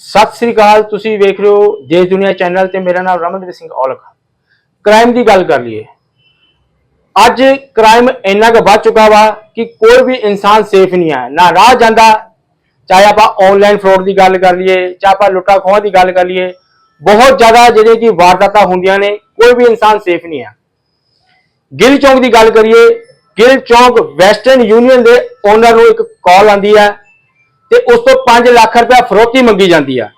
ਸਤਿ ਸ੍ਰੀ ਅਕਾਲ, ਤੁਸੀਂ ਵੇਖ ਰਹੇ ਹੋ ਦੇਸ਼ ਦੁਨੀਆ ਚੈਨਲ ਤੇ ਮੇਰਾ ਨਾਮ ਰਮਨਦੀਪ ਸਿੰਘ ਔਲਖ ਕ੍ਰਾਈਮ ਦੀ ਗੱਲ ਕਰ ਲਈਏ। ਅੱਜ ਕ੍ਰਾਈਮ ਇੰਨਾ ਕੁ ਵੱਧ ਚੁੱਕਾ ਵਾ ਕਿ ਕੋਈ ਵੀ ਇਨਸਾਨ ਸੇਫ ਨਹੀਂ ਹੈ ਨਾ ਰਾਹ ਜਾਂਦਾ, ਚਾਹੇ ਆਪਾਂ ਆਨਲਾਈਨ ਫਰੋਡ ਦੀ ਗੱਲ ਕਰ ਲਈਏ, ਚਾਹੇ ਆਪਾਂ ਲੁੱਟਾ ਖੋਹਾਂ ਦੀ ਗੱਲ ਕਰ ਲਈਏ, ਬਹੁਤ ਜ਼ਿਆਦਾ ਜਿਹੜੇ ਕਿ ਵਾਰਦਾਤਾਂ ਹੁੰਦੀਆਂ ਨੇ, ਕੋਈ ਵੀ ਇਨਸਾਨ ਸੇਫ ਨਹੀਂ ਹੈ ਗਿੱਲ ਚੌਂਕ ਦੀ ਗੱਲ ਕਰੀਏ, ਗਿੱਲ ਚੌਂਕ ਵੈਸਟਰਨ ਯੂਨੀਅਨ ਦੇ ਓਨਰ ਨੂੰ ਇੱਕ ਕਾਲ ਆਂਦੀ ਹੈ ਤੇ ਉਸ ਤੋਂ 5 ਲੱਖ ਰੁਪਏ ਫਰੋਤੀ ਮੰਗੀ ਜਾਂਦੀ ਆ।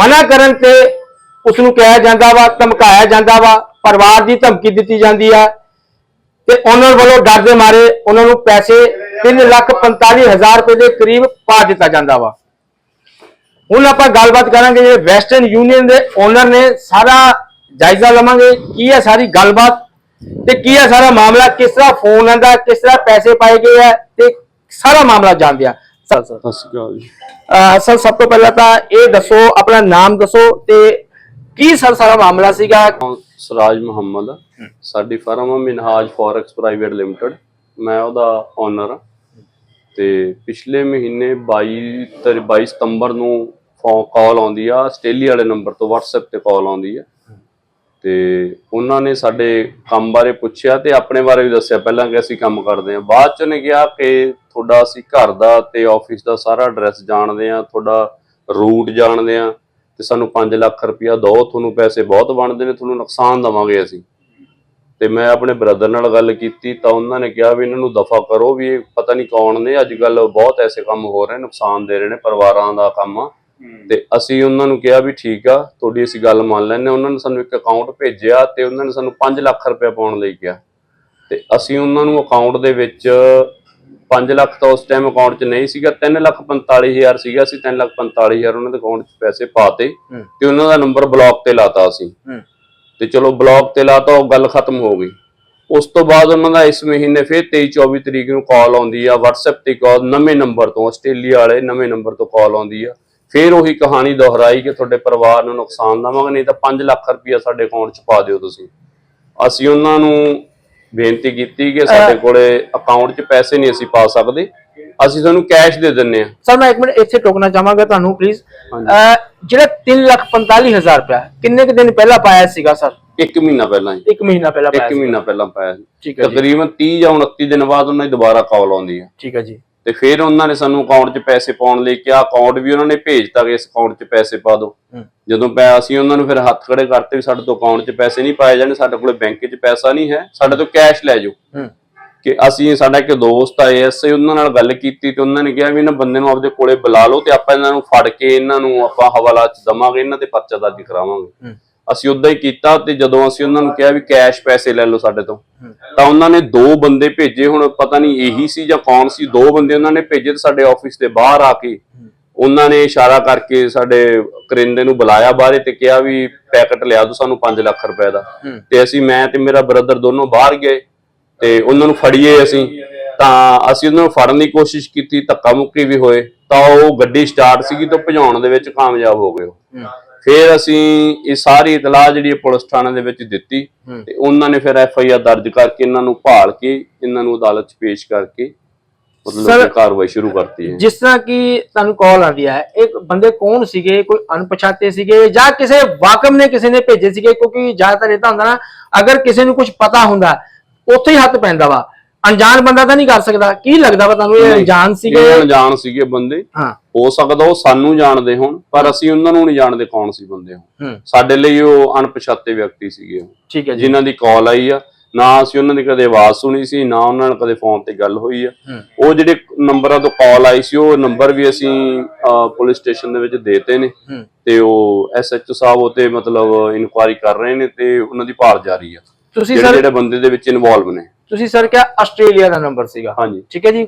ਮਨਾ ਕਰਨ ਤੇ ਉਸ ਨੂੰ ਕਿਹਾ ਜਾਂਦਾ ਵਾ, ਧਮਕਾਇਆ ਜਾਂਦਾ ਵਾ, ਪਰਿਵਾਰ ਦੀ ਧਮਕੀ ਦਿੱਤੀ ਜਾਂਦੀ ਆ ਤੇ ਉਹਨਾਂ ਵੱਲੋਂ ਡਰ ਦੇ ਮਾਰੇ ਉਹਨਾਂ ਨੂੰ ਪੈਸੇ 3 ਲੱਖ 45 ਹਜ਼ਾਰ ਰੁਪਏ ਦੇ ਕਰੀਬ ਪਾ ਦਿੱਤਾ ਜਾਂਦਾ ਵਾ। ਹੁਣ ਆਪਾਂ ਗੱਲਬਾਤ ਕਰਾਂਗੇ ਜਿਹੜੇ ਵੈਸਟਰਨ ਯੂਨੀਅਨ ਦੇ ਓਨਰ ਨੇ, ਸਾਰਾ ਜਾਇਜ਼ਾ ਲਵਾਂਗੇ, ਕੀ ਹੈ ਸਾਰੀ ਗੱਲਬਾਤ ਤੇ ਕੀ ਹੈ ਸਾਰਾ ਮਾਮਲਾ, ਕਿਸ ਤਰ੍ਹਾਂ ਫੋਨ ਆਂਦਾ, ਕਿਸ ਤਰ੍ਹਾਂ ਪੈਸੇ ਪਾਏ ਗਏ ਆ ਤੇ ਸਾਰਾ ਮਾਮਲਾ ਜਾਣਦੇ ਆ। ਸਰ ਸਰ ਸਤਿ ਸ਼੍ਰੀ ਅਕਾਲ ਜੀ। ਅਹ ਸਰ ਸਭ ਤੋਂ ਪਹਿਲਾਂ ਤਾਂ ਇਹ ਦੱਸੋ ਆਪਣਾ ਨਾਮ ਦੱਸੋ ਤੇ ਕੀ ਸਰ ਸਾਰਾ ਮਾਮਲਾ ਸੀਗਾ? ਸਰਾਜ ਮੁਹੰਮਦ। ਸਾਡੀ ਫਰਮ ਆ ਮਿਨਹਾਜ ਫੋਰੈਕਸ ਪ੍ਰਾਈਵੇਟ ਲਿਮਟਿਡ ਮੈਂ ਉਹਦਾ ਓਨਰ ਤੇ ਪਿਛਲੇ ਮਹੀਨੇ 22 ਤਰ 22 ਸਤੰਬਰ ਨੂੰ ਫੋਨ ਕਾਲ ਆਉਂਦੀ ਆ। ਆਸਟ੍ਰੇਲੀਆ ਵਾਲੇ ਨੰਬਰ ਤੋਂ WhatsApp ਤੇ ਕਾਲ ਆਉਂਦੀ ਆ। ਤੇ ਉਹਨਾਂ ਨੇ ਸਾਡੇ ਕੰਮ ਬਾਰੇ ਪੁੱਛਿਆ ਤੇ ਆਪਣੇ ਬਾਰੇ ਵੀ ਦੱਸਿਆ। ਪਹਿਲਾਂ ਕਿ ਅਸੀਂ ਕੰਮ ਕਰਦੇ ਹਾਂ। ਬਾਅਦ ਚ ਉਹਨੇ ਕਿਹਾ ਕਿ ਤੁਹਾਡਾ ਅਸੀਂ ਘਰ ਦਾ ਤੇ ਆਫਿਸ ਦਾ ਸਾਰਾ ਐਡਰੈਸ ਜਾਣਦੇ ਹਾਂ, ਤੁਹਾਡਾ ਰੂਟ ਜਾਣਦੇ ਹਾਂ ਤੇ ਸਾਨੂੰ 5 ਲੱਖ ਰੁਪਇਆ ਦਿਓ। ਤੁਹਾਨੂੰ ਪੈਸੇ ਬਹੁਤ ਬਣਦੇ ਨੇ, ਤੁਹਾਨੂੰ ਨੁਕਸਾਨ ਦਵਾਂਗੇ ਅਸੀਂ। ਤੇ ਮੈਂ ਆਪਣੇ ਬ੍ਰਦਰ ਨਾਲ ਗੱਲ ਕੀਤੀ ਤਾਂ ਉਹਨਾਂ ਨੇ ਕਿਹਾ ਵੀ ਇਹਨਾਂ ਨੂੰ ਦਫਾ ਕਰੋ ਵੀ ਇਹ ਪਤਾ ਨਹੀਂ ਕੌਣ ਨੇ। ਅੱਜ ਕੱਲ ਬਹੁਤ ਐਸੇ ਕੰਮ ਹੋ ਰਹੇ ਨੁਕਸਾਨ ਦੇ ਰਹੇ ਨੇ ਪਰਿਵਾਰਾਂ ਦਾ ਕੰਮ। ਤੇ ਅਸੀਂ ਉਹਨਾਂ ਨੂੰ ਕਿਹਾ ਵੀ ਠੀਕ ਆ ਤੁਹਾਡੀ ਅਸੀਂ ਗੱਲ ਮੰਨ ਲੈਂਦੇ ਉਹਨਾਂ ਨੇ ਸਾਨੂੰ ਇੱਕ ਅਕਾਊਂਟ ਭੇਜਿਆ ਤੇ ਉਹਨਾਂ ਨੇ ਸਾਨੂੰ 5 ਲੱਖ ਰੁਪਏ ਪਾਉਣ ਲਈ ਕਿਹਾ। ਤੇ ਅਸੀਂ ਉਹਨਾਂ ਨੂੰ ਅਕਾਊਂਟ ਦੇ ਵਿੱਚ 5 ਲੱਖ ਤਾਂ ਉਸ ਟਾਈਮ ਅਕਾਊਂਟ 'ਚ ਨਹੀਂ ਸੀਗਾ 3 ਲੱਖ 45 ਹਜ਼ਾਰ ਸੀਗਾ। ਅਸੀਂ 3 ਲੱਖ 45 ਹਜ਼ਾਰ ਉਹਨਾਂ ਦੇ ਅਕਾਊਂਟ 'ਚ ਪੈਸੇ ਪਾਤੇ। ਤੇ ਉਹਨਾਂ ਦਾ ਨੰਬਰ ਬਲੌਕ ਤੇ ਲਾਤਾ ਅਸੀਂ। ਤੇ ਚਲੋ ਬਲੌਕ ਤੇ ਲਾਤਾ ਉਹ ਗੱਲ ਖਤਮ ਹੋ ਗਈ। ਉਸ ਤੋਂ ਬਾਅਦ ਉਹਨਾਂ ਦਾ ਇਸ ਮਹੀਨੇ ਫਿਰ 23 24 ਤਰੀਕ ਨੂੰ ਕਾਲ ਆਉਂਦੀ ਆ। WhatsApp ਤੇ ਕਾਲ ਨਵੇਂ ਨੰਬਰ ਤੋਂ ਆਸਟ੍ਰੇਲੀਆ ਵਾਲੇ ਨਵੇਂ ਨੰਬਰ ਤੋਂ ਕਾਲ ਆਉਂਦੀ ਆ। ਫਿਰ ਉਹੀ ਕਹਾਣੀ ਦੁਹਰਾਈ ਕਿ ਤੁਹਾਡੇ ਪਰਿਵਾਰ ਨੂੰ ਨੁਕਸਾਨ ਦਵਾਂਗੇ ਨਹੀਂ ਤਾਂ 5 ਲੱਖ ਰੁਪਇਆ ਸਾਡੇ ਅਕਾਊਂਟ 'ਚ ਪਾ ਦਿਓ ਤੁਸੀਂ। ਅਸੀਂ ਉਹਨਾਂ ਨੂੰ ਬੇਨਤੀ ਕੀਤੀ ਕਿ ਸਾਡੇ ਕੋਲੇ ਅਕਾਊਂਟ 'ਚ ਪੈਸੇ ਨਹੀਂ ਅਸੀਂ ਪਾ ਸਕਦੇ। ਅਸੀਂ ਤੁਹਾਨੂੰ ਕੈਸ਼ ਦੇ ਦਿੰਨੇ ਆ ਸਰ ਮੈਂ ਇੱਕ ਮਿੰਟ ਇੱਥੇ ਟੋਕਣਾ ਚਾਹਾਂਗਾ ਤੁਹਾਨੂੰ ਪਲੀਜ਼। ਜਿਹੜਾ 3 ਲੱਖ 45 ਹਜ਼ਾਰ ਰੁਪਏ ਕਿੰਨੇ ਕੁ ਦਿਨ ਪਹਿਲਾਂ ਪਾਇਆ ਸੀਗਾ ਸਰ? ਇੱਕ ਮਹੀਨਾ ਪਹਿਲਾਂ ਜੀ। ਮਹੀਨਾ ਪਹਿਲਾਂ ਪਾਇਆ ਮਹੀਨਾ ਪਹਿਲਾਂ ਪਾਇਆ। ਹੈ ਤਕਰੀਬਨ 30 ਜਾਂ 29 ਦਿਨ ਬਾਅਦ ਉਹਨਾਂ ਦੀ ਦੁਬਾਰਾ ਕਾਲ ਆਉਂਦੀ ਆ ਠੀਕ ਹੈ ਜੀ। ਤੇ ਫਿਰ ਉਹਨਾਂ ਨੇ ਸਾਨੂੰ ਅਕਾਊਂਟ 'ਚ ਪੈਸੇ ਪਾਉਣ ਲਈ ਕਿਹਾ। ਅਕਾਊਂਟ ਵੀ ਉਹਨਾਂ ਨੇ ਭੇਜਤਾ ਕਿ ਇਸ ਅਕਾਊਂਟ 'ਚ ਪੈਸੇ ਪਾ ਦਿਓ। ਜਦੋਂ ਪੈ ਅਸੀਂ ਉਹਨਾਂ ਨੂੰ ਫਿਰ ਹੱਥ ਖੜੇ ਕਰਤੇ ਵੀ ਸਾਡੇ ਤੋਂ ਅਕਾਊਂਟ 'ਚ ਪੈਸੇ ਨਹੀਂ ਪਾਏ ਜਾਣੇ ਸਾਡੇ ਕੋਲੇ ਬੈਂਕ 'ਚ ਪੈਸਾ ਨਹੀਂ ਹੈ ਸਾਡੇ ਤੋਂ ਕੈਸ਼ ਲੈ ਜਾਓ। ਕਿ ਅਸੀਂ ਸਾਡਾ ਇੱਕ ਦੋਸਤ ਆਏ ਐਸਏ ਉਹਨਾਂ ਨਾਲ ਗੱਲ ਕੀਤੀ ਤੇ ਉਹਨਾਂ ਨੇ ਕਿਹਾ ਵੀ ਇਹਨਾਂ ਬੰਦੇ ਨੂੰ ਆਪਦੇ ਕੋਲੇ ਬੁਲਾ ਲਓ ਤੇ ਆਪਾਂ ਇਹਨਾਂ ਨੂੰ ਫੜ ਕੇ ਇਹਨਾਂ ਨੂੰ ਆਪਾਂ ਹਵਾਲਾ 'ਚ ਦਵਾਂਗੇ ਇਹਨਾਂ ਤੇ ਪਰਚਾ ਦਰਜ ਕਰਾਵਾਂਗੇ। ਅਸੀਂ ਉਦਾਂ ਹੀ ਕੀਤਾ ਤੇ ਜਦੋਂ ਅਸੀਂ ਉਹਨਾਂ ਨੂੰ ਕਿਹਾ ਵੀ ਕੈਸ਼ ਪੈਸੇ ਲੈ ਲਓ ਸਾਡੇ ਤੋਂ ਤਾਂ ਉਹਨਾਂ ਨੇ ਦੋ ਬੰਦੇ ਭੇਜੇ ਹੁਣ ਪਤਾ ਨਹੀਂ ਇਹੀ ਸੀ ਜਾਂ ਕੌਣ ਸੀ ਦੋ ਬੰਦੇ ਉਹਨਾਂ ਨੇ ਭੇਜੇ ਤੇ ਸਾਡੇ ਆਫਿਸ ਦੇ ਬਾਹਰ ਆ ਕੇ ਉਹਨਾਂ ਨੇ ਇਸ਼ਾਰਾ ਕਰਕੇ ਸਾਡੇ ਕਰਿੰਦੇ ਨੂੰ ਬੁਲਾਇਆ ਬਾਹਰੇ ਤੇ ਕਿਹਾ ਵੀ ਪੈਕਟ ਲਿਆ ਦਿਓ ਸਾਨੂੰ 5 ਲੱਖ ਰੁਪਏ ਦਾ। ਤੇ ਅਸੀਂ ਮੈਂ ਤੇ ਮੇਰਾ ਬ੍ਰਦਰ ਦੋਨੋਂ ਬਾਹਰ ਗਏ ਤੇ ਉਹਨਾਂ ਨੂੰ ਫੜੀਏ ਅਸੀਂ। ਤਾਂ ਅਸੀਂ ਉਹਨਾਂ ਨੂੰ ਫੜਨ ਦੀ ਕੋਸ਼ਿਸ਼ ਕੀਤੀ ਧੱਕਾ ਮੁੱਕੀ ਵੀ ਹੋਏ ਤਾਂ ਉਹ ਗੱਡੀ ਸਟਾਰਟ ਸੀਗੀ ਤਾਂ ਭਜਾਉਣ ਦੇ ਵਿੱਚ ਕਾਮਯਾਬ ਹੋ ਗਏ ਫਿਰ ਅਸੀਂ ਇਹ ਸਾਰੀ ਇਤਲਾਹ ਜਿਹੜੀ ਪੁਲਿਸ ਥਾਣੇ ਦੇ ਵਿੱਚ ਦਿੱਤੀ। ਤੇ ਉਹਨਾਂ ਨੇ ਫਿਰ ਐਫ ਆਈ ਆਰ ਦਰਜ ਕਰਕੇ ਇਹਨਾਂ ਨੂੰ ਭਾਲ ਕੇ ਇਹਨਾਂ ਨੂੰ ਅਦਾਲਤ 'ਚ ਪੇਸ਼ ਕਰਕੇ ਮਤਲਬ ਕਾਰਵਾਈ ਸ਼ੁਰੂ ਕਰਤੀ ਹੈ ਜਿਸ ਤਰ੍ਹਾਂ ਕਿ ਤੁਹਾਨੂੰ ਕਾਲ ਆਉਂਦੀ ਹੈ ਇਹ ਬੰਦੇ ਕੌਣ ਸੀਗੇ ਕੋਈ ਅਣਪਛਾਤੇ ਸੀਗੇ ਜਾਂ ਕਿਸੇ ਵਾਕਮ ਨੇ ਕਿਸੇ ਨੇ ਭੇਜੇ ਸੀਗੇ ਕਿਉਂਕਿ ਜ਼ਿਆਦਾਤਰ ਇਹ ਤਾਂ ਹੁੰਦਾ ਨਾ ਅਗਰ ਕਿਸੇ ਨੂੰ ਕੁਝ ਪਤਾ ਹੁੰਦਾ ਉੱਥੇ ਹੀ ਹੱਥ ਪੈਂਦਾ ਵਾ ਅਣਜਾਣ ਬੰਦਾ ਤਾਂ ਨਹੀਂ ਕਰ ਸਕਦਾ। ਕੀ ਲੱਗਦਾ ਵਾ ਤੁਹਾਨੂੰ ਇਹ ਅਣਜਾਣ ਸੀਗੇ? ਇਹ ਅਣਜਾਣ ਸੀਗੇ ਬੰਦੇ। ਹਾਂ। ਹੋ ਸਕਦਾ ਉਹ ਸਾਨੂੰ ਜਾਣਦੇ ਹੋਣ ਪਰ ਅਸੀਂ ਉਹਨਾਂ ਨੂੰ ਨਹੀਂ ਜਾਣਦੇ ਕੌਣ ਸੀ ਬੰਦੇ ਉਹ। ਹੂੰ। ਸਾਡੇ ਲਈ ਉਹ ਅਣਪਛਾਤੇ ਵਿਅਕਤੀ ਸੀਗੇ ਉਹ। ਠੀਕ ਹੈ ਜੀ। ਜਿਨ੍ਹਾਂ ਦੀ ਕਾਲ ਆਈ ਆ ਨਾ ਅਸੀਂ ਉਹਨਾਂ ਦੀ ਕਦੇ ਆਵਾਜ਼ ਸੁਣੀ ਸੀ ਨਾ ਉਹਨਾਂ ਨਾਲ ਕਦੇ ਫੋਨ ਤੇ ਗੱਲ ਹੋਈ ਆ। ਉਹ ਜਿਹੜੇ ਨੰਬਰਾਂ ਤੋਂ ਕਾਲ ਆਈ ਸੀ ਉਹ ਨੰਬਰ ਵੀ ਅਸੀਂ ਪੁਲਿਸ ਸਟੇਸ਼ਨ ਦੇ ਵਿੱਚ ਦੇਤੇ ਨੇ। ਤੇ ਉਹ ਐਸਐਚਓ ਸਾਹਿਬ ਉਤੇ ਮਤਲਬ ਇਨਕੁਆਇਰੀ ਕਰ ਰਹੇ ਨੇ ਤੇ ਉਹਨਾਂ ਦੀ ਭਾਲ ਜਾਰੀ ਆ। ਤੁਸੀਂ ਜਿਹੜੇ ਬੰਦੇ ਦੇ ਵਿੱਚ ਇਨਵੋਲਵ ਨੇ। ਤੁਸੀਂ ਸਰ ਕਿਹਾ ਆਸਟ੍ਰੇਲੀਆ ਦਾ ਨੰਬਰ ਸੀਗਾ। ਹਾਂਜੀ। ਠੀਕ ਹੈ ਜੀ।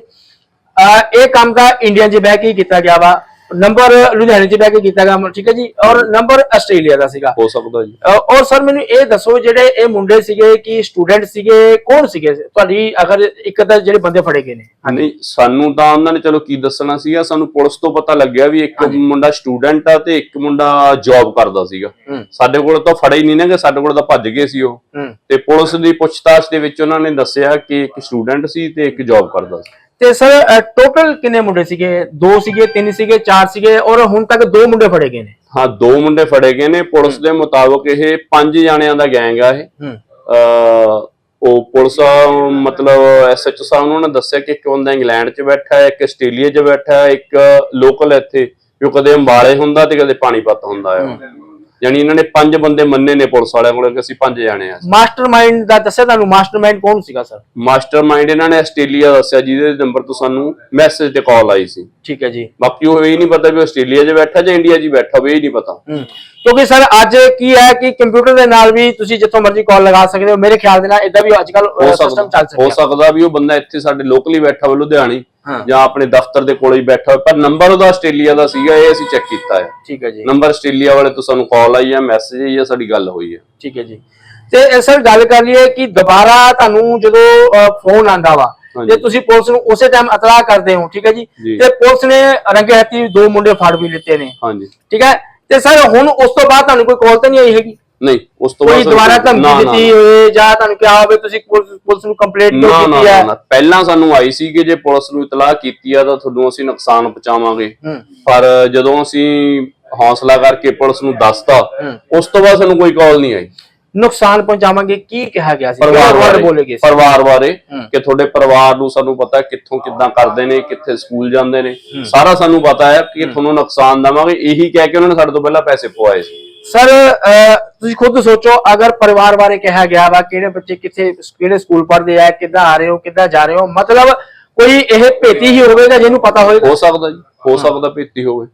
ਇਹ ਕੰਮ ਤਾਂ ਇੰਡੀਆ 'ਚ ਬਹਿ ਕੇ ਹੀ ਕੀਤਾ ਗਿਆ ਵਾ। ਨੰਬਰ ਲੁਧਿਆਣੇ 'ਚ ਬਹਿ ਕੇ ਕੀਤਾ ਗਿਆ ਠੀਕ ਹੈ ਜੀ? ਔਰ ਨੰਬਰ ਆਸਟ੍ਰੇਲੀਆ ਦਾ ਸੀਗਾ। ਹੋ ਸਕਦਾ ਜੀ। ਔਰ ਸਰ ਮੈਨੂੰ ਇਹ ਦੱਸੋ ਜਿਹੜੇ ਇਹ ਮੁੰਡੇ ਸੀਗੇ ਕਿ ਸਟੂਡੈਂਟ ਸੀਗੇ ਕੌਣ ਸੀਗੇ? ਤੁਹਾਡੀ ਅਗਰ ਇੱਕ ਤਾਂ ਜਿਹੜੇ ਬੰਦੇ ਫੜੇ ਗਏ ਨੇ। ਨਹੀਂ ਸਾਨੂੰ ਤਾਂ ਉਹਨਾਂ ਨੇ ਚਲੋ ਕੀ ਦੱਸਣਾ ਸੀਗਾ ਸਾਨੂੰ ਪੁਲਿਸ ਤੋਂ ਪਤਾ ਲੱਗਿਆ ਵੀ ਇੱਕ ਮੁੰਡਾ ਸਟੂਡੈਂਟ ਆ ਤੇ ਇੱਕ ਮੁੰਡਾ ਜੌਬ ਕਰਦਾ ਸੀਗਾ। ਸਾਡੇ ਕੋਲ ਤਾਂ ਫੜੇ ਹੀ ਨਹੀਂ ਨਾ ਕਿ ਸਾਡੇ ਕੋਲ ਤਾਂ ਭੱਜ ਗਏ ਸੀ ਉਹ। ਤੇ ਪੁਲਿਸ ਦੀ ਪੁੱਛਤਾਛ ਦੇ ਵਿੱਚ ਉਹਨਾਂ ਨੇ ਦੱਸਿਆ ਕਿ ਇੱਕ ਸਟੂਡੈਂਟ ਸੀ ਤੇ ਇੱਕ ਜੌਬ ਕਰਦਾ ਸੀ। ਤੇ ਸਰ ਟੋਟਲ ਕਿੰਨੇ ਮੁੰਡੇ ਸੀਗੇ? ਦੋ ਸੀਗੇ ਤਿੰਨ ਸੀਗੇ ਚਾਰ ਸੀਗੇ ਔਰ ਹੁਣ ਤੱਕ ਦੋ ਮੁੰਡੇ ਫੜੇ ਗਏ ਨੇ? ਹਾਂ ਦੋ ਮੁੰਡੇ ਫੜੇ ਗਏ ਨੇ। ਪੁਲਿਸ ਦੇ ਮੁਤਾਬਕ ਇਹ ਪੰਜ ਜਾਣਿਆਂ ਦਾ ਗੈਂਗ ਆ ਇਹ। ਉਹ ਪੁਲਿਸ ਮਤਲਬ ਐਸਐਚਓ ਸਾਹਿਬ ਨੂੰ ਉਹਨੇ ਦੱਸਿਆ ਕਿ ਇੱਕ ਬੰਦਾ ਇੰਗਲੈਂਡ 'ਚ ਬੈਠਾ ਹੈ ਇੱਕ ਆਸਟ੍ਰੇਲੀਆ 'ਚ ਬੈਠਾ ਹੈ ਇੱਕ ਲੋਕਲ ਇੱਥੇ। ਜੋ ਕਦੇ ਅੰਬਾਲੇ ਹੁੰਦਾ ਤੇ ਕਦੇ ਪਾਣੀਪਤ ਹੁੰਦਾ ਹੈ। ਯਾਨੀ ਇਹਨਾਂ ਨੇ ਪੰਜ ਬੰਦੇ ਮੰਨੇ ਨੇ ਪੁਲਿਸ ਵਾਲਿਆਂ ਕੋਲ ਕਿ ਅਸੀਂ ਪੰਜ ਜਾਣੇ ਆ। ਮਾਸਟਰਮਾਈਂਡ ਦਾ ਦੱਸਿਆ ਤੁਹਾਨੂੰ ਮਾਸਟਰਮਾਈਂਡ ਕੌਣ ਸੀਗਾ ਸਰ ਮਾਸਟਰਮਾਈਂਡ ਇਹਨਾਂ ਨੇ ਆਸਟ੍ਰੇਲੀਆ ਦੱਸਿਆ ਜਿਹਦੇ ਨੰਬਰ ਤੋਂ ਸਾਨੂੰ ਮੈਸੇਜ ਤੇ ਕਾਲ ਆਈ ਸੀ। ਠੀਕ ਹੈ ਜੀ। ਬਾਕੀ ਉਹ ਇਹ ਨਹੀਂ ਪਤਾ ਵੀ ਆਸਟ੍ਰੇਲੀਆ 'ਚ ਬੈਠਾ ਜਾਂ ਇੰਡੀਆ 'ਚ ਬੈਠਾ ਹੋਵੇ ਇਹ ਨਹੀਂ ਪਤਾ। ਹੂੰ। ਕਿਉਂਕਿ ਸਰ ਅੱਜ ਕੀ ਹੈ ਕਿ ਕੰਪਿਊਟਰ ਦੇ ਨਾਲ ਵੀ ਤੁਸੀਂ ਜਿੱਥੋਂ ਮਰਜ਼ੀ ਕਾਲ ਲਗਾ ਸਕਦੇ ਹੋ। ਮੇਰੇ ਖਿਆਲ ਦੇ ਨਾਲ ਇਦਾਂ ਵੀ ਅੱਜ ਕੱਲ ਸਿਸਟਮ ਚੱਲ ਸਕਦਾ। ਹੋ ਸਕਦਾ ਵੀ ਉਹ ਬੰਦਾ ਇੱਥੇ ਸਾਡੇ ਲੋਕਲੀ ਬੈਠਾ ਹੋਵੇ ਲੁਧਿਆਣੀ। ਜਾਂ ਆਪਣੇ ਦਫ਼ਤਰ ਦੇ ਕੋਲੇ ਹੀ ਬੈਠਾ ਹੋਵੇ। ਪਰ ਨੰਬਰ ਉਹਦਾ ਆਸਟ੍ਰੇਲੀਆ ਦਾ ਸੀਗਾ ਇਹ ਅਸੀਂ ਚੈੱਕ ਕੀਤਾ ਹੈ। ਠੀਕ ਹੈ ਜੀ। ਨੰਬਰ ਆਸਟ੍ਰੇਲੀਆ ਵਾਲੇ ਤੋਂ ਸਾਨੂੰ ਕਾਲ ਆਈ ਹੈ ਮੈਸੇਜ ਆਈ ਹੈ ਸਾਡੀ ਗੱਲ ਹੋਈ ਹੈ। ਠੀਕ ਹੈ ਜੀ। ਤੇ ਸਰ ਗੱਲ ਕਰ ਲਈਏ ਕਿ ਦੁਬਾਰਾ ਤੁਹਾਨੂੰ ਜਦੋਂ ਫੋਨ ਆਂਦਾ ਵਾ। ਤੇ ਤੁਸੀਂ ਪੁਲਿਸ ਨੂੰ ਉਸੇ ਟਾਈਮ ਇਤਲਾਹ ਕਰਦੇ ਹੋ ਠੀਕ ਹੈ ਜੀ? ਜੀ। ਤੇ ਪੁਲਿਸ ਨੇ ਰੰਗੇ ਹੱਥੀ ਦੋ ਮੁੰਡੇ ਫੜ ਵੀ ਲਿੱਤੇ ਨੇ। ਹਾਂਜੀ। ਠੀਕ ਹੈ? ਤੇ ਸਰ ਹੁਣ ਉਸ ਤੋਂ ਬਾਅਦ ਤੁਹਾਨੂੰ ਕੋਈ ਕਾਲ ਤਾਂ ਨਹੀਂ ਆਈ ਹੈਗੀ? ਨਹੀਂ ਉਸ ਤੋਂ ਕੋਈ ਬਾਅਦ ਦੁਬਾਰਾ ਨਾ, ਧਮਕੀ ਦਿੱਤੀ ਹੋਵੇ ਜਾਂ ਤੁਹਾਨੂੰ ਕਿਹਾ ਹੋਵੇ ਤੁਸੀਂ ਪੁਲਿਸ ਨੂੰ ਕੰਪਲੇਂਟ ਕਿਉਂ ਕੀਤੀ ਹੈ। ਨਾ, ਪਹਿਲਾਂ ਸਾਨੂੰ ਆਈ ਸੀ ਕਿ ਜੇ ਪੁਲਿਸ ਨੂੰ ਇਤਲਾਹ ਕੀਤੀ ਆ ਤਾਂ ਤੁਹਾਨੂੰ ਅਸੀਂ ਨੁਕਸਾਨ ਪਹੁੰਚਾਵਾਂਗੇ। ਪਰ ਜਦੋਂ ਅਸੀਂ ਹੌਸਲਾ ਕਰਕੇ ਪੁਲਿਸ ਨੂੰ ਦੱਸਤਾ। ਉਸ ਤੋਂ ਬਾਅਦ ਸਾਨੂੰ ਕੋਈ ਕਾਲ ਨਹੀਂ ਆਈ। ਨੁਕਸਾਨ ਪਹੁੰਚਾਵਾਂਗੇ ਕੀ ਕਿਹਾ ਗਿਆ ਸੀ? ਪਰਿਵਾਰ ਬਾਰੇ ਬੋਲੇ ਗਏ ਸੀ? ਪਰਿਵਾਰ ਬਾਰੇ। ਕਿ ਤੁਹਾਡੇ ਪਰਿਵਾਰ ਨੂੰ ਸਾਨੂੰ ਪਤਾ ਕਿੱਥੋਂ ਕਿੱਦਾਂ ਕਰਦੇ ਨੇ ਕਿੱਥੇ ਸਕੂਲ ਜਾਂਦੇ ਨੇ। ਸਾਰਾ ਸਾਨੂੰ ਪਤਾ ਹੈ ਕਿ ਤੁਹਾਨੂੰ ਨੁਕਸਾਨ ਦੇਵਾਂਗੇ। ਇਹੀ ਕਹਿ ਕੇ ਉਹਨਾਂ ਨੇ ਸਾਡੇ ਤੋਂ ਪਹਿਲਾਂ ਪੈਸੇ ਪਵਾਏ ਸੀ। ਸਰ ਤੁਸੀਂ ਖੁਦ ਸੋਚੋ ਅਗਰ ਪਰਿਵਾਰ ਬਾਰੇ ਕਿਹਾ ਗਿਆ ਵਾ ਕਿਹੜੇ ਬੱਚੇ ਕਿੱਥੇ ਕਿਹੜੇ ਸਕੂਲ ਪੜ੍ਹਦੇ ਆ ਕਿੱਦਾਂ ਆ ਰਹੇ ਹੋ ਕਿੱਦਾਂ ਜਾ ਰਹੇ ਹੋ ਮਤਲਬ ਕੋਈ ਇਹ ਭੇਤੀ ਹੀ ਹੋਵੇਗਾ ਜਿਹਨੂੰ ਪਤਾ ਹੋਵੇਗਾ ਹੋ ਸਕਦਾ ਜੀ ਹੋ ਸਕਦਾ ਭੇਤੀ ਹੋਵੇ।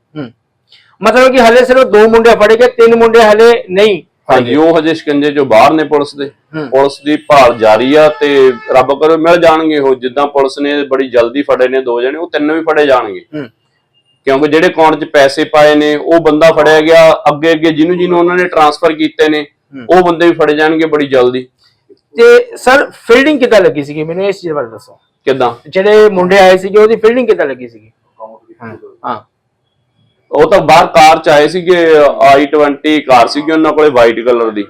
ਮਤਲਬ ਕਿ ਹਲੇ ਸਿਰਫ ਦੋ ਮੁੰਡੇ ਫੜੇ ਗਏ ਤਿੰਨ ਮੁੰਡੇ ਹਲੇ ਨਹੀਂ। ਹਾਂਜੀ। ਉਹ ਹਜੇ ਸ਼ਿਕੰਜੇ ਚੋਂ ਬਾਹਰ ਨੇ ਪੁਲਿਸ ਦੇ। ਪੁਲਿਸ ਦੀ ਭਾਲ ਜਾਰੀ ਆ ਤੇ ਰੱਬ ਕਰੋ ਮਿਲ ਜਾਣਗੇ ਉਹ ਜਿੱਦਾਂ ਪੁਲਿਸ ਨੇ ਬੜੀ ਜਲਦੀ ਫੜੇ ਨੇ ਦੋ ਜਣੇ ਉਹ ਤਿੰਨ ਵੀ ਫੜੇ ਜਾਣਗੇ। ਕਿਉਂਕਿ ਜਿਹੜੇ ਅਕਾਊਂਟ 'ਚ ਪੈਸੇ ਪਾਏ ਨੇ ਉਹ ਬੰਦਾ ਫੜਿਆ ਗਿਆ ਅੱਗੇ ਅੱਗੇ ਜਿਹਨੂੰ ਜਿਹਨੂੰ ਉਹਨਾਂ ਨੇ ਟ੍ਰਾਂਸਫਰ ਕੀਤੇ ਨੇ ਉਹ ਬੰਦੇ ਵੀ ਫੜੇ ਜਾਣਗੇ ਬੜੀ ਜਲਦੀ। ਤੇ ਸਰ ਫੀਲਡਿੰਗ ਕਿੱਦਾਂ ਲੱਗੀ ਸੀਗੀ? ਮੈਨੂੰ ਇਸ ਚੀਜ਼ ਬਾਰੇ ਦੱਸੋ। ਕਿਦਾਂ? ਜਿਹੜੇ ਮੁੰਡੇ ਆਏ ਸੀਗੇ ਉਹਦੀ ਫੀਲਡਿੰਗ ਕਿੱਦਾਂ ਲੱਗੀ ਸੀਗੀ? ਹਾਂ ਹਾਂ। ਉਹ ਤਾਂ ਬਾਹਰ ਕਾਰ 'ਚ ਆਏ ਸੀਗੇ i20 ਕਾਰ ਸੀਗੀ ਉਹਨਾਂ ਕੋਲੇ ਵਾਈਟ ਕਲਰ ਦੀ।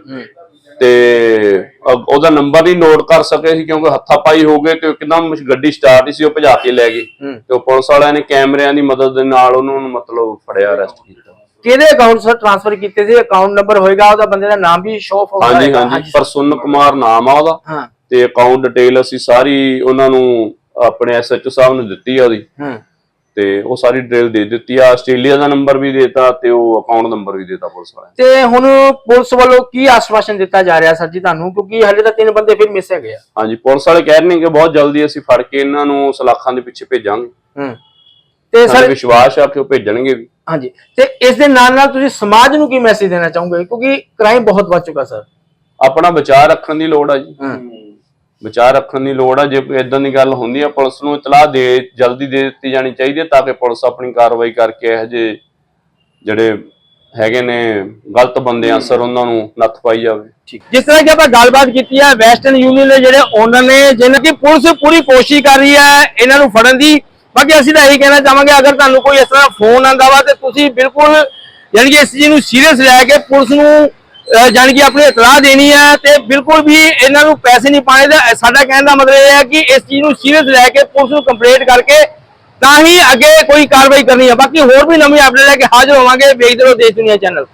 ਤੇ ਉਹਦਾ ਨੰਬਰ ਨਹੀਂ ਨੋਟ ਕਰ ਸਕੇ ਸੀ ਕਿਉਂਕਿ ਹੱਥਾਪਾਈ ਹੋ ਗਏ ਤੇ ਇੱਕਦਮ ਗੱਡੀ ਸਟਾਰਟ ਸੀ ਉਹ ਭਜਾ ਕੇ ਲੈ ਗਏ। ਹੂੰ। ਤੇ ਉਹ ਪੁਲਿਸ ਵਾਲਿਆਂ ਨੇ ਕੈਮਰਿਆਂ ਦੀ ਮਦਦ ਦੇ ਨਾਲ ਉਹਨਾਂ ਮਤਲਬ ਫੜਿਆ ਅਰੈਸਟ ਕੀਤਾ। ਕਿਹਦੇ ਅਕਾਊਂਟ ਸਰ ਟ੍ਰਾਂਸਫਰ ਕੀਤੇ ਸੀ? ਅਕਾਊਂਟ ਨੰਬਰ ਹੋਏਗਾ ਉਹਦਾ ਬੰਦੇ ਦਾ ਨਾਮ ਵੀ ਸ਼ੋ ਆਫ ਹੋਵੇਗਾ ਹਾਂਜੀ ਹਾਂਜੀ ਪ੍ਰਸੁੰਨ ਕੁਮਾਰ ਨਾਮ ਆ ਉਹਦਾ। ਹਾਂ। ਤੇ ਅਕਾਊਂਟ ਡਿਟੇਲ ਅਸੀਂ ਸਾਰੀ ਉਹਨਾਂ ਨੂੰ ਆਪਣੇ ਐਸਐਚਓ ਸਾਹਿਬ ਨੂੰ ਦਿੱਤੀ ਆ ਉਹਦੀ। ਹੂੰ। ਤੇ ਉਹ ਸਾਰੀ ਡਿਟੇਲ ਦੇ ਦਿੱਤੀ ਆ ਆਸਟ੍ਰੇਲੀਆ ਦਾ ਨੰਬਰ ਵੀ ਦੇਤਾ ਤੇ ਉਹ ਅਕਾਊਂਟ ਨੰਬਰ ਵੀ ਦੇਤਾ ਪੁਲਿਸ ਵਾਲਿਆਂ ਤੇ ਹੁਣ ਪੁਲਿਸ ਵੱਲੋਂ ਕੀ ਆਸ਼ਵਾਸਨ ਦਿੱਤਾ ਜਾ ਰਿਹਾ ਸਰ ਜੀ ਤੁਹਾਨੂੰ? ਕਿਉਂਕਿ ਹਲੇ ਤਾਂ ਤਿੰਨ ਬੰਦੇ ਫਿਰ ਮਿਸ ਹੈਗੇ ਆ। ਨੇ ਹਾਂਜੀ ਪੁਲਿਸ ਵਾਲੇ ਕਹਿ ਰਹੇ ਨੇ ਕਿ ਬਹੁਤ ਜਲਦੀ ਅਸੀਂ ਫੜ ਕੇ ਇਹਨਾਂ ਨੂੰ ਸਲਾਖਾਂ ਦੇ ਪਿੱਛੇ ਭੇਜਾਂਗੇ। ਹੂੰ। ਤੇ ਸਾਨੂੰ ਸਰ ਵਿਸ਼ਵਾਸ ਆ ਕਿ ਉਹ ਭੇਜਣਗੇ ਵੀ। ਹਾਂਜੀ। ਤੇ ਇਸ ਦੇ ਨਾਲ ਨਾਲ ਤੁਸੀਂ ਸਮਾਜ ਨੂੰ ਕੀ ਮੈਸੇਜ ਦੇਣਾ ਚਾਹੋਗੇ? ਕਿਉਂਕਿ ਕ੍ਰਾਈਮ ਬਹੁਤ ਵੱਧ ਚੁੱਕਾ ਸਰ। ਆਪਣਾ ਬਚਾਅ ਰੱਖਣ ਦੀ ਲੋੜ ਆ ਜੀ। ਹਾਂ। ਬਚਾਅ ਰੱਖਣ ਦੀ ਲੋੜ ਆ, ਜੇ ਕੋਈ ਇਦਾਂ ਦੀ ਗੱਲ ਹੁੰਦੀ ਆ, ਪੁਲਿਸ ਨੂੰ ਇਤਲਾਹ ਦੇ, ਜਲਦੀ ਦੇ ਦਿੱਤੀ ਜਾਣੀ ਚਾਹੀਦੀ ਹੈ ਤਾਂ ਕਿ ਪੁਲਿਸ ਆਪਣੀ ਕਾਰਵਾਈ ਕਰਕੇ ਇਹ ਜਿਹੇ ਜਿਹੜੇ ਹੈਗੇ ਨੇ ਗਲਤ ਬੰਦੇ ਆ ਉਹਨਾਂ ਨੂੰ ਨੱਥ ਪਾਈ ਜਾਵੇ। ਠੀਕ। ਜਿਸ ਤਰ੍ਹਾਂ ਕਿ ਆਪਾਂ ਗੱਲਬਾਤ ਕੀਤੀ ਹੈ ਵੈਸਟਰਨ ਯੂਨੀਅਨ ਦੇ ਜਿਹੜੇ ਓਨਰ ਨੇ, ਜਿਨ੍ਹਾਂ ਦੀ ਪੁਲਿਸ ਪੂਰੀ ਕੋਸ਼ਿਸ਼ ਕਰ ਰਹੀ ਹੈ ਇਹਨਾਂ ਨੂੰ ਫੜਨ ਦੀ। ਬਾਕੀ ਅਸੀਂ ਤਾਂ ਇਹੀ ਕਹਿਣਾ ਚਾਹਾਂਗੇ, ਅਗਰ ਤੁਹਾਨੂੰ ਕੋਈ ਇਸ ਤਰ੍ਹਾਂ ਫੋਨ ਆਂਦਾ ਵਾ, ਤੇ ਤੁਸੀਂ ਬਿਲਕੁਲ ਯਾਨੀ ਕਿ ਇਸ ਚੀਜ਼ ਨੂੰ ਸੀਰੀਅਸ ਲੈ ਕੇ ਪੁਲਿਸ ਨੂੰ ਅਹ, ਕਿ ਆਪਣੀ ਇਤਲਾਹ ਦੇਣੀ ਹੈ ਤੇ ਬਿਲਕੁਲ ਵੀ ਇਹਨਾਂ ਨੂੰ ਪੈਸੇ ਨਹੀਂ ਪਾਣੇ ਦਾ ਸਾਡਾ ਕਹਿਣ ਦਾ ਮਤਲਬ ਇਹ ਹੈ ਕਿ ਇਸ ਚੀਜ਼ ਨੂੰ ਸੀਰੀਅਸ ਲੈ ਕੇ ਪੁਲਿਸ ਨੂੰ ਕੰਪਲੇਂਟ ਕਰਕੇ ਤਾਂ ਹੀ ਅੱਗੇ ਕੋਈ ਕਾਰਵਾਈ ਕਰਨੀ ਹੈ। ਬਾਕੀ ਹੋਰ ਵੀ ਨਵੀਂ ਅਪਡੇਟ ਲੈ ਕੇ ਹਾਜ਼ਰ ਹੋਵਾਂਗੇ। ਵੇਖਦੇ ਰਹੋ ਦੇਸ਼ ਦੁਨੀਆ ਚੈਨਲ।